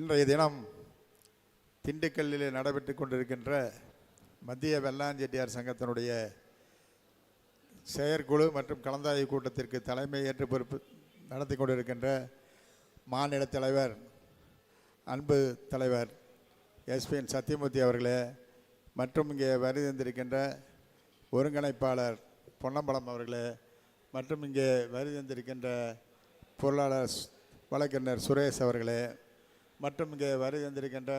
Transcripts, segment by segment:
இன்றைய தினம் திண்டுக்கல்லில் நடைபெற்று கொண்டிருக்கின்ற மத்திய வெள்ளாஞ்செட்டியார் சங்கத்தினுடைய செயற்குழு மற்றும் கலந்தாய்வு கூட்டத்திற்கு தலைமை ஏற்று பொறுப்பு நடத்தி கொண்டிருக்கின்ற மாநில தலைவர் அன்பு தலைவர் எஸ்பிஎன் சத்தியமூர்த்தி அவர்களே மற்றும் இங்கே வருகை தந்திருக்கின்ற ஒருங்கிணைப்பாளர் பொன்னம்பலம் அவர்களே மற்றும் இங்கே வருகை தந்திருக்கின்ற பொருளாளர் வழக்கறிஞர் சுரேஷ் அவர்களே மற்றும் இங்கே வருகை தந்திருக்கின்ற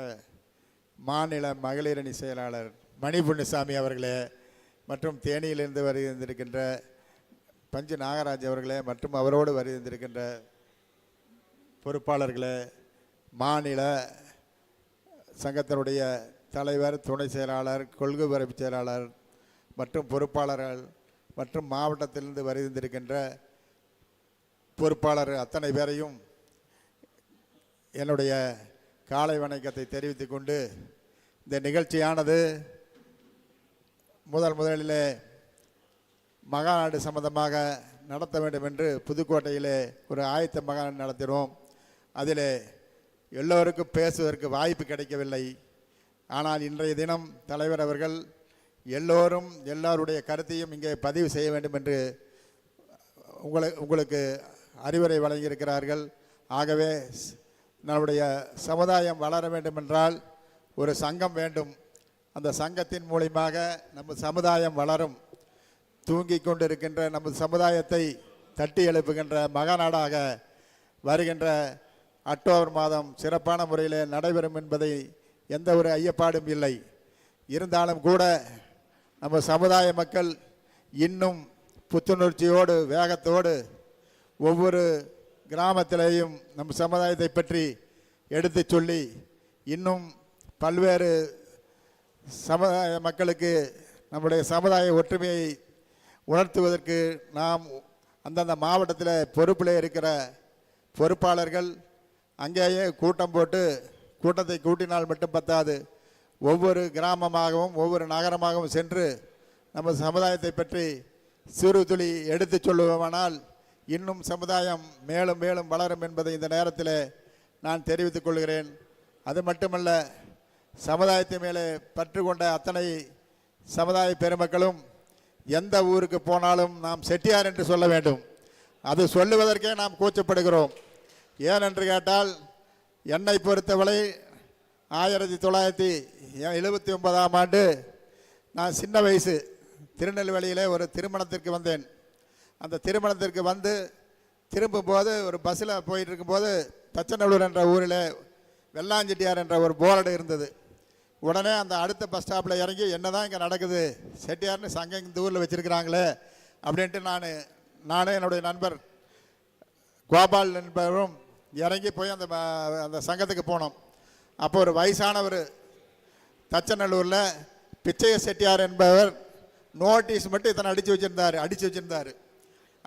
மாநில மகளிரணி செயலாளர் மணி புண்ணிசாமி அவர்களே மற்றும் தேனியிலிருந்து வருகை தந்திருக்கின்ற பஞ்சு நாகராஜ் அவர்களே மற்றும் அவரோடு வருகை தந்திருக்கின்ற பொறுப்பாளர்களே மாநில சங்கத்தினுடைய தலைவர் துணை செயலாளர் கொள்கை பரப்பு செயலாளர் மற்றும் பொறுப்பாளர்கள் மற்றும் மாவட்டத்திலிருந்து வருகை பொறுப்பாளர் அத்தனை பேரையும் என்னுடைய காலை வணக்கத்தை தெரிவித்து கொண்டு இந்த நிகழ்ச்சியானது முதல் முதலிலே மகாநாடு சம்பந்தமாக நடத்த வேண்டும் என்று புதுக்கோட்டையிலே ஒரு ஆயத்த மகாநாடு நடத்தினோம். அதில் எல்லோருக்கும் பேசுவதற்கு வாய்ப்பு கிடைக்கவில்லை. ஆனால் இன்றைய தினம் தலைவர் அவர்கள் எல்லோரும் எல்லாருடைய கருத்தையும் இங்கே பதிவு செய்ய வேண்டும் என்று உங்களை உங்களுக்கு அறிவுரை வழங்கியிருக்கிறார்கள். ஆகவே நம்முடைய சமுதாயம் வளர வேண்டுமென்றால் ஒரு சங்கம் வேண்டும். அந்த சங்கத்தின் மூலியமாக நம்ம சமுதாயம் வளரும். தூங்கி கொண்டிருக்கின்ற நமது சமுதாயத்தை தட்டி எழுப்புகின்ற மகாநாடாக வருகின்ற அக்டோபர் மாதம் சிறப்பான முறையில் நடைபெறும் என்பதை எந்த ஒரு ஐயப்பாடும் இல்லை. இருந்தாலும் கூட நம்ம சமுதாய மக்கள் இன்னும் புத்துணர்ச்சியோடு வேகத்தோடு ஒவ்வொரு கிராமத்திலேயும் நம் சமுதாயத்தை பற்றி எடுத்துச் சொல்லி இன்னும் பல்வேறு சமுதாய மக்களுக்கு நம்முடைய சமுதாய ஒற்றுமையை உணர்த்துவதற்கு நாம் அந்தந்த மாவட்டத்தில் பொறுப்பில் இருக்கிற பொறுப்பாளர்கள் அங்கேயே கூட்டம் போட்டு கூட்டத்தை கூட்டினால் மட்டும் பத்தாது. ஒவ்வொரு கிராமமாகவும் ஒவ்வொரு நகரமாகவும் சென்று நம்ம சமுதாயத்தை பற்றி சிறு துளி எடுத்துச் சொல்லுவோமானால் இன்னும் சமுதாயம் மேலும் மேலும் வளரும் என்பதை இந்த நேரத்தில் நான் தெரிவித்துக் கொள்கிறேன். அது மட்டுமல்ல சமுதாயத்தை மேலே பற்று கொண்ட அத்தனை சமுதாய பெருமக்களும் எந்த ஊருக்கு போனாலும் நாம் செட்டியார் என்று சொல்ல வேண்டும். அது சொல்லுவதற்கே நாம் கூச்சப்படுகிறோம். ஏனென்று கேட்டால் என்னை பொறுத்தவரை ஆயிரத்தி தொள்ளாயிரத்தி எழுபத்தி ஒன்பதாம் ஆண்டு நான் சின்ன வயசு திருநெல்வேலியிலே ஒரு திருமணத்திற்கு வந்தேன். அந்த திருமணத்திற்கு வந்து திரும்பும்போது ஒரு பஸ்ஸில் போயிட்டு இருக்கும்போது தச்சநல்லூர் என்ற ஊரில் வெள்ளாஞ்செட்டியார் என்ற ஒரு போர்டு இருந்தது. உடனே அந்த அடுத்த பஸ் ஸ்டாப்பில் இறங்கி என்னதான் இங்கே நடக்குது? செட்டியார்னு சங்கம் இந்த ஊரில் வச்சுருக்கிறாங்களே அப்படின்ட்டு நான் நானே என்னுடைய நண்பர் கோபால் என்பவரும் இறங்கி போய் அந்த அந்த சங்கத்துக்கு போனோம். அப்போ ஒரு வயசானவர் தச்சநல்லூரில் பிச்சைய செட்டியார் என்பவர் நோட்டீஸ் மட்டும் இத்தனை அடித்து வச்சுருந்தார் அடித்து வச்சுருந்தார்.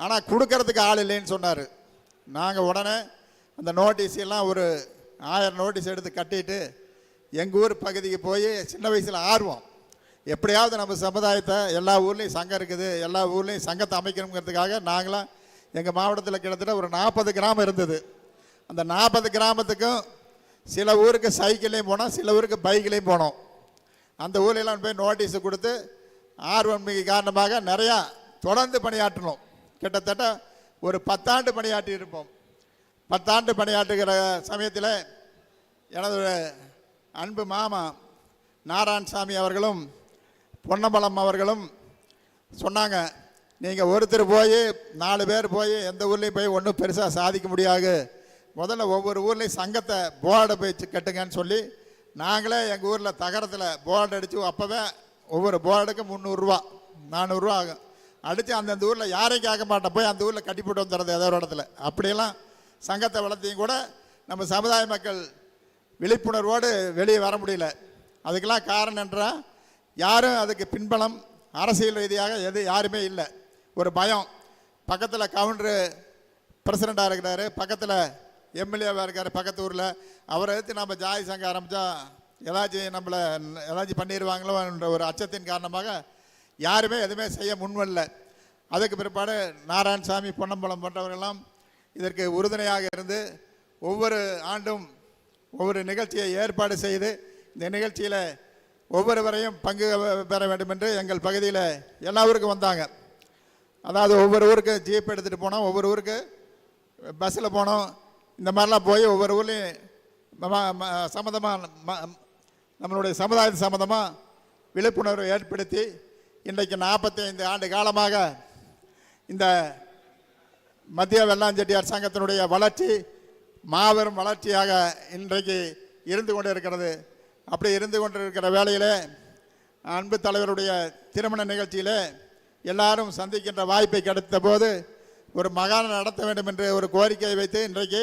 ஆனால் கொடுக்கறதுக்கு ஆள் இல்லைன்னு சொன்னார். நாங்கள் உடனே அந்த நோட்டீஸ் எல்லாம் ஒரு ஆயிரம் நோட்டீஸ் எடுத்து கட்டிட்டு எங்கள் ஊர் பகுதிக்கு போய் சின்ன வயசில் ஆர்வம். எப்படியாவது நம்ம சமுதாயத்தை எல்லா ஊர்லேயும் சங்கம் இருக்குது எல்லா ஊர்லேயும் சங்கத்தை அமைக்கணுங்கிறதுக்காக நாங்களாம் எங்கள் மாவட்டத்தில் கிட்டத்தட்ட ஒரு நாற்பது கிராமம் இருந்தது. அந்த நாற்பது கிராமத்துக்கும் சில ஊருக்கு சைக்கிள்லேயும் போனோம் சில ஊருக்கு பைக்லேயும் போனோம். அந்த ஊர்லெலாம் போய் நோட்டீஸு கொடுத்து ஆர்வம் மிக காரணமாக நிறையா தொடர்ந்து பணியாற்றணும் கிட்டத்தட்ட ஒரு பத்தாண்டு பணியாற்றி இருப்போம் பத்தாண்டு பணியாற்றுகிற சமயத்தில் எனது அன்பு மாமா நாராயணசாமி அவர்களும் பொன்னம்பலம் அவர்களும் சொன்னாங்க நீங்கள் ஒருத்தர் போய் நாலு பேர் போய் எந்த ஊர்லேயும் போய் ஒன்றும் பெருசாக சாதிக்க முடியாது. முதல்ல ஒவ்வொரு ஊர்லேயும் சங்கத்தை போர்டை போய் கட்டுங்கன்னு சொல்லி நாங்களே எங்கள் ஊரில் தகரத்தில் போர்டு அடித்து அப்போவே ஒவ்வொரு போர்டுக்கு முந்நூறுரூவா நானூறுரூவா ஆகும். அடித்து அந்தந்த ஊரில் யாரையும் கேட்க மாட்டோம் போய் அந்த ஊரில் கட்டி போட்டு வந்துடுறது ஏதோ ஒரு இடத்துல. அப்படியெல்லாம் சங்கத்தை வளர்த்தியும் கூட நம்ம சமுதாய மக்கள் விழிப்புணர்வோடு வெளியே வர முடியல. அதுக்கெல்லாம் காரணம் என்றால் யாரும் அதுக்கு பின்பலம் அரசியல் ரீதியாக எது யாருமே இல்லை. ஒரு பயம். பக்கத்தில் கவுண்டரு பிரசிடெண்ட்டாக இருக்கிறாரு பக்கத்தில் எம்எல்ஏவாக இருக்கார் பக்கத்து ஊரில். அவரை எடுத்து நம்ம ஜாதி சங்கம் ஆரம்பித்தா ஏதாச்சும் நம்மளை ஏதாச்சும் பண்ணிடுவாங்களோன்ற ஒரு அச்சத்தின் காரணமாக யாருமே எதுவுமே செய்ய முன்வரல. அதுக்கு பிற்பாடு நாராயணசாமி பொன்னம்பலம் போன்றவர்களெல்லாம் இதற்கு உறுதுணையாக இருந்து ஒவ்வொரு ஆண்டும் ஒவ்வொரு நிகழ்ச்சியை ஏற்பாடு செய்து இந்த நிகழ்ச்சியில் ஒவ்வொருவரையும் பங்கு பெற வேண்டும் என்று எங்கள் பகுதியில் எல்லா ஊருக்கும் வந்தாங்க. அதாவது ஒவ்வொரு ஊருக்கு ஜீப் எடுத்துகிட்டு போனோம் ஒவ்வொரு ஊருக்கு பஸ்ஸில் போனோம். இந்த மாதிரிலாம் போய் ஒவ்வொரு ஊர்லேயும் சம்மந்தமாக நம்மளுடைய சமுதாயத்து சம்மந்தமாக விழிப்புணர்வு ஏற்படுத்தி இன்றைக்கு நாற்பத்தி ஐந்து ஆண்டு காலமாக இந்த மத்திய வெள்ளாஞ்செட்டியார் சங்கத்தினுடைய வளர்ச்சி மாபெரும் வளர்ச்சியாக இன்றைக்கு இருந்து கொண்டு இருக்கிறது அப்படி இருந்து கொண்டிருக்கிற வேளையில் அன்பு தலைவருடைய திருமண நிகழ்ச்சியிலே எல்லாரும் சந்திக்கின்ற வாய்ப்பை கிடைத்த போது ஒரு மகாணம் நடத்த வேண்டும் என்று ஒரு கோரிக்கையை வைத்து இன்றைக்கு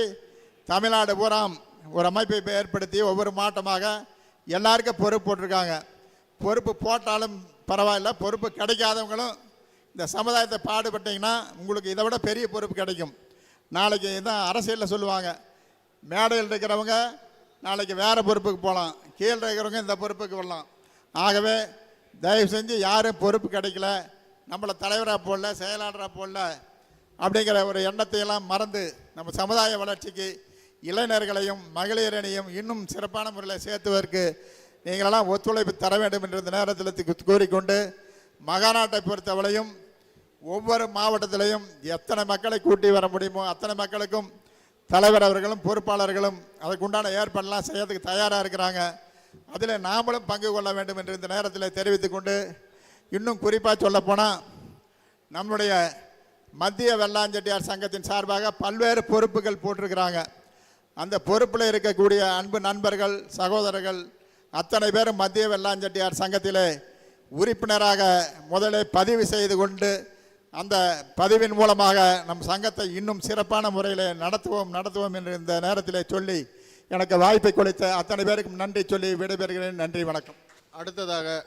தமிழ்நாடு பூராம் ஒரு அமைப்பை ஏற்படுத்தி ஒவ்வொரு மாவட்டமாக எல்லாருக்கும் பொறுப்பு போட்டிருக்காங்க. பொறுப்பு போட்டாலும் பரவாயில்ல பொறுப்பு கிடைக்காதவங்களும் இந்த சமுதாயத்தை பாடுபட்டீங்கன்னா உங்களுக்கு இதை விட பெரிய பொறுப்பு கிடைக்கும். நாளைக்கு இதான் அரசியலில் சொல்லுவாங்க மேடையில் இருக்கிறவங்க நாளைக்கு வேறு பொறுப்புக்கு போகலாம் கீழே இருக்கிறவங்க இந்த பொறுப்புக்கு வரலாம். ஆகவே தயவு செஞ்சு யாரும் பொறுப்பு கிடைக்கல நம்மளை தலைவராக போடல செயலாளராக போடல அப்படிங்கிற ஒரு எண்ணத்தையெல்லாம் மறந்து நம்ம சமுதாய வளர்ச்சிக்கு இளைஞர்களையும் மகளிரணியும் இன்னும் சிறப்பான முறையில் சேர்த்துவதற்கு நீங்களெல்லாம் ஒத்துழைப்பு தர வேண்டும் என்ற இந்த நேரத்தில் தி- கூறிக்கொண்டு மகாநாட்டை பொறுத்தவரையும் ஒவ்வொரு மாவட்டத்திலையும் எத்தனை மக்களை கூட்டி வர முடியுமோ அத்தனை மக்களுக்கும் தலைவர் அவர்களும் பொறுப்பாளர்களும் அதுக்குண்டான ஏற்பாடெல்லாம் செய்யறதுக்கு தயாராக இருக்கிறாங்க. அதில் நாமளும் பங்கு கொள்ள வேண்டும் என்று இந்த நேரத்தில் தெரிவித்துக்கொண்டு இன்னும் குறிப்பாக சொல்லப்போனால் நம்முடைய மத்திய வெள்ளாஞ்செட்டியார் சங்கத்தின் சார்பாக பல்வேறு பொறுப்புகள் போட்டிருக்கிறாங்க. அந்த பொறுப்பில் இருக்கக்கூடிய அன்பு நண்பர்கள் சகோதரர்கள் அத்தனை பேரும் மத்திய வெள்ளாஞ்செட்டியார் சங்கத்திலே உறுப்பினராக முதலே பதிவு செய்து கொண்டு அந்த பதிவின் மூலமாக நம் சங்கத்தை இன்னும் சிறப்பான முறையில் நடத்துவோம் நடத்துவோம் என்று இந்த நேரத்தில் சொல்லி எனக்கு வாய்ப்பை கொடுத்த அத்தனை பேருக்கும் நன்றி சொல்லி விடைபெறுகிறேன். நன்றி வணக்கம். அடுத்ததாக